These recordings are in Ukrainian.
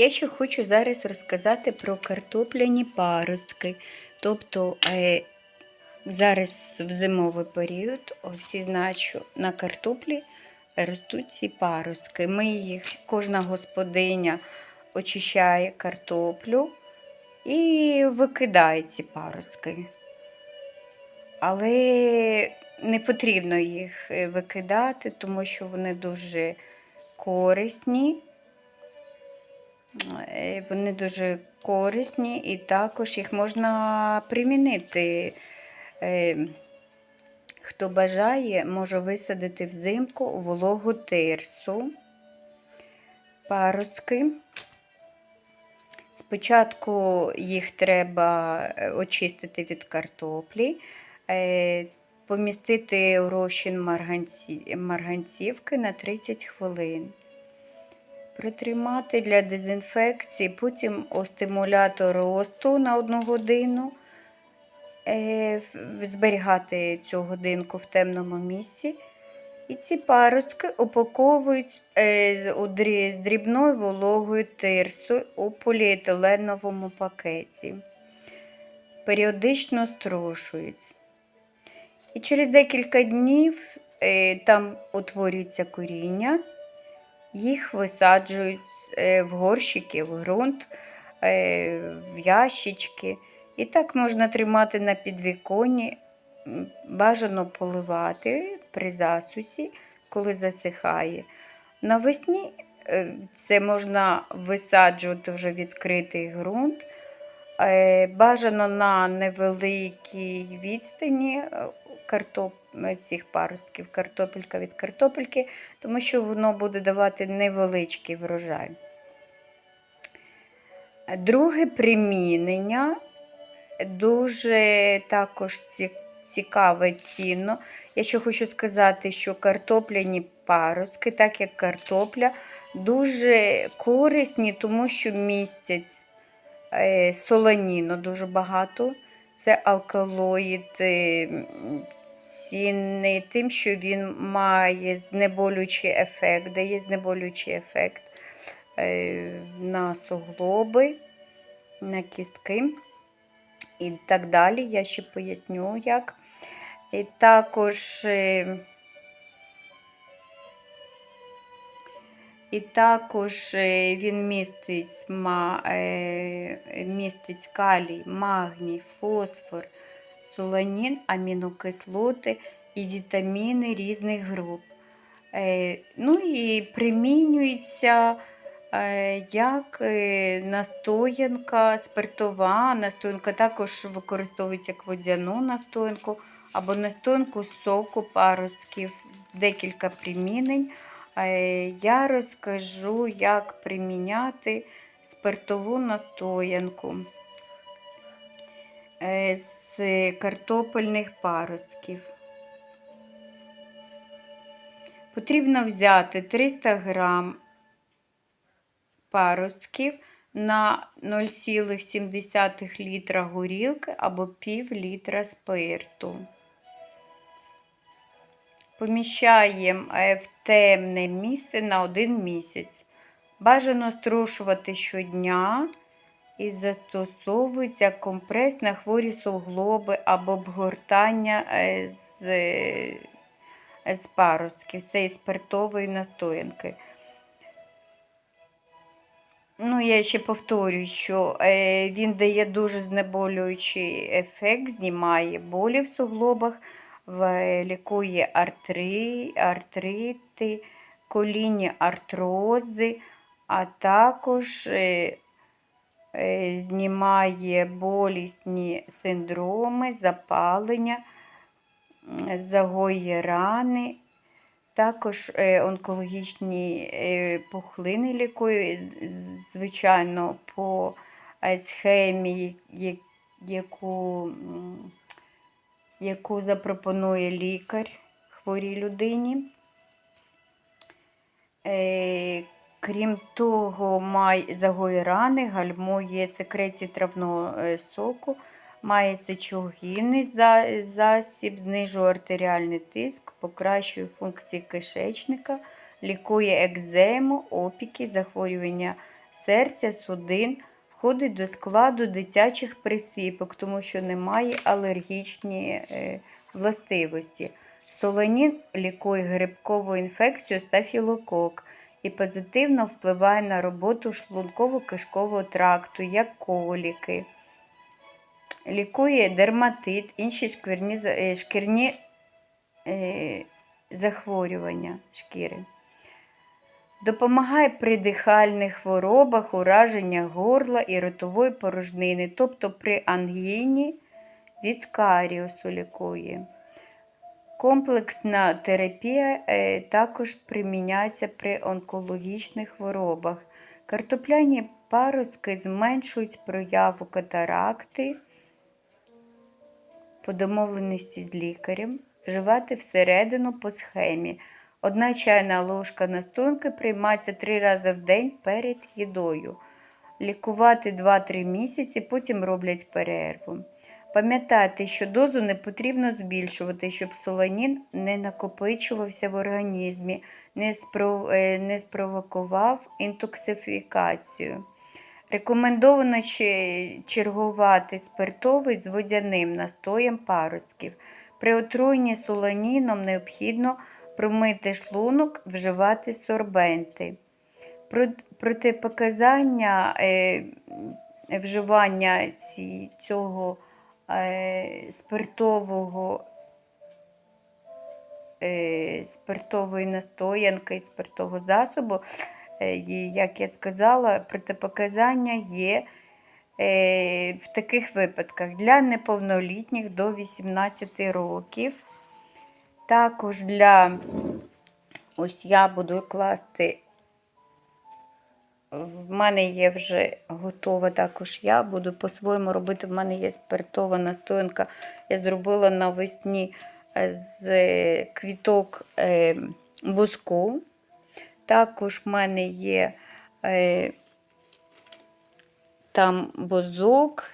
Я ще хочу зараз розказати про картопляні паростки. Тобто е, зараз в зимовий період всі що на картоплі ростуть ці паростки. Ми їх, кожна господиня очищає картоплю і викидає ці паростки. Але не потрібно їх е, викидати, тому що вони дуже корисні. Е, Вони дуже корисні і також їх можна примінити. Е, Хто бажає, може висадити взимку вологу тирсу, паростки. Спочатку їх треба е, очистити від картоплі, помістити у розчин марганці- марганцівки на 30 хвилин. Притримати для дезінфекції, потім у стимулятор росту на 1 годину. Е, Зберігати цю годинку в темному місці. І ці паростки упаковують е, з дрібною вологою тирсою у поліетиленовому пакеті. Періодично струшують. І через декілька днів е, там утворюється коріння, їх висаджують е, в горщики, в ґрунт, е, в ящички. І так можна тримати на підвіконні, бажано поливати при засусі, коли засихає. Навесні е, це можна висаджувати вже відкритий ґрунт. Бажано на невеликій відстані картоп... е, цих паростків, картопелька від картопельки, тому що воно буде давати невеличкий врожай. Друге примінення дуже також цікаве цінно. Я ще хочу сказати, що картопляні паростки, так як картопля, дуже корисні, тому що містять е, солоніну дуже багато. Це алкалоїд е, цінний тим, що він має знеболюючий ефект, дає знеболюючий ефект е, на суглоби, на кістки і так далі. Я ще поясню, як. І також, е, і також е, він містить, містить калій, магній, фосфор, солонін, амінокислоти і вітаміни різних груп. Е, Ну і примінюється е, як е, настоянка, спиртова настоянка, також використовується як водяну настоянку або настоянку соку паростків, декілька примінень. Я розкажу, як приміняти спиртову настоянку з картопельних паростків. Потрібно взяти 300 грам паростків на 0,7 літра горілки або пів літра спирту. Поміщаємо е, в темне місце на один місяць. Бажано струшувати щодня і застосовується компрес на хворі суглоби або обгортання е, з, е, з паростків, цієї спиртової настоянки. Ну, я ще повторюю, що е, він дає дуже знеболюючий ефект, знімає болі в суглобах, лікує артри, артрити, колінні артрози, а також знімає болісні синдроми, запалення, загоює рани. Також е, онкологічні е, пухлини лікує, звичайно, по е, схемі, яку, яку запропонує лікар хворій людині. Крім того, має загоює рани, гальмує секрецію травного е, соку, має сечогінний засіб, знижує артеріальний тиск, покращує функції кишечника, лікує екзему, опіки, захворювання серця, судин, входить до складу дитячих присипок, тому що немає алергічні е, властивості. Солонін лікує грибкову інфекцію стафілокок і позитивно впливає на роботу шлунково-кишкового тракту, як коліки. Лікує дерматит, інші шкірні, е, шкірні е, захворювання шкіри. Допомагає при дихальних хворобах, ураженнях горла і ротової порожнини, тобто при ангіні від каріусу лікує. Комплексна терапія е, також приміняється при онкологічних хворобах. Картопляні паростки зменшують прояву катаракти по домовленості з лікарем, вживати всередину по схемі. Одна чайна ложка настоянки приймається три рази в день перед їдою. Лікувати 2-3 місяці, потім роблять перерву. Пам'ятайте, що дозу не потрібно збільшувати, щоб солонін не накопичувався в організмі, не, спро- е, не спровокував інтоксифікацію. Рекомендовано чергувати спиртовий з водяним настоєм паростків. При отруєнні солоніном необхідно промити шлунок, вживати сорбенти. Протипоказання е, вживання цього спиртового е, спиртової настоянки, спиртового засобу, е, і, як я сказала, протипоказання є е, в таких випадках для неповнолітніх до 18 років. Також для ось я буду класти. В мене є вже готова також я буду по-своєму робити. В мене є спиртова настоянка. Я зробила навесні е, з е, квіток е, буску. Також в мене є е, там бузок,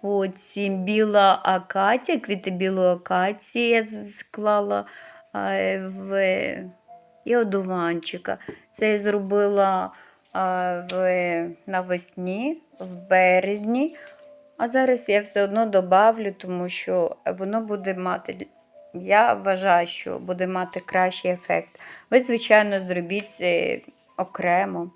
потім біла акація, квіти білої акації я склала е, в і одуванчика. Це я зробила в, навесні, в березні. А зараз я все одно добавлю, тому що воно буде мати. Я вважаю, що буде мати кращий ефект. Ви, звичайно, зробіть це окремо.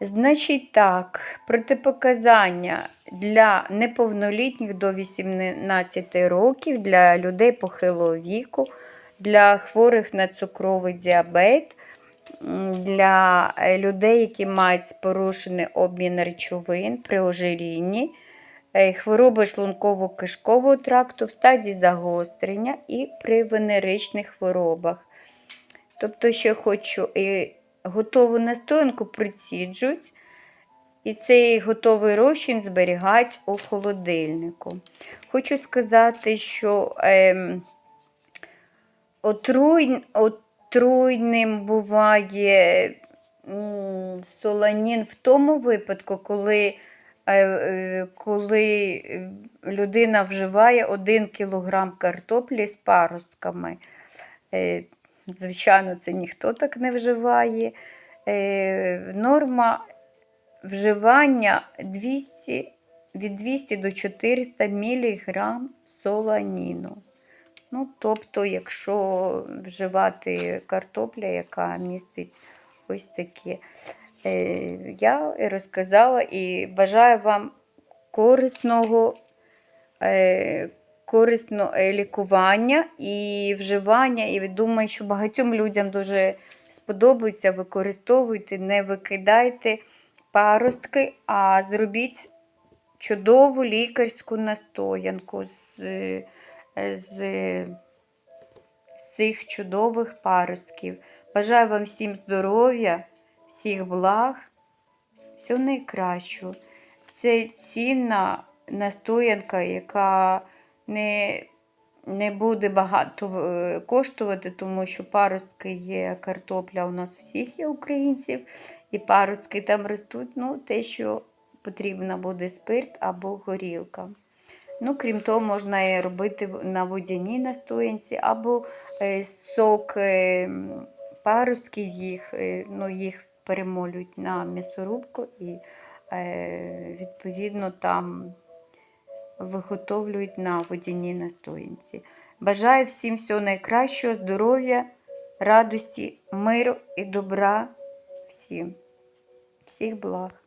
Значить так, протипоказання для неповнолітніх до 18 років, для людей похилого віку, для хворих на цукровий діабет, для е, людей, які мають порушений обмін речовин при ожирінні, е, хвороби шлунково-кишкового тракту в стадії загострення і при венеричних хворобах. Тобто, ще хочу і готову настоянку приціджують, і цей готовий розчин зберігають у холодильнику. Хочу сказати, що ем, отруй, отруйним буває м, солонін в тому випадку, коли, е, е, коли е, людина вживає 1 кг картоплі з паростками. Звичайно, це ніхто так не вживає. Норма вживання 200, від 200 до 400 мг солоніну. Ну, тобто, якщо вживати картопля, яка містить ось такі, е, я розказала і бажаю вам корисного, е, корисного лікування і вживання. І думаю, що багатьом людям дуже сподобається. Використовуйте, не викидайте паростки, а зробіть чудову лікарську настоянку з, е, з, цих чудових паростків. Бажаю вам всім здоров'я, всіх благ, всього найкращого. Це цінна настоянка, яка не, не буде багато е, коштувати, тому що паростки є, картопля у нас всіх є українців, і паростки там ростуть. Ну, те, що потрібно буде спирт або горілка. Ну, крім того, можна робити на водяній настоянці, або е, сок е, їх, е, ну, їх перемолюють на м'ясорубку і відповідно там виготовлюють на водяній настоянці. Бажаю всім всього найкращого, здоров'я, радості, миру і добра всім. Всіх благ.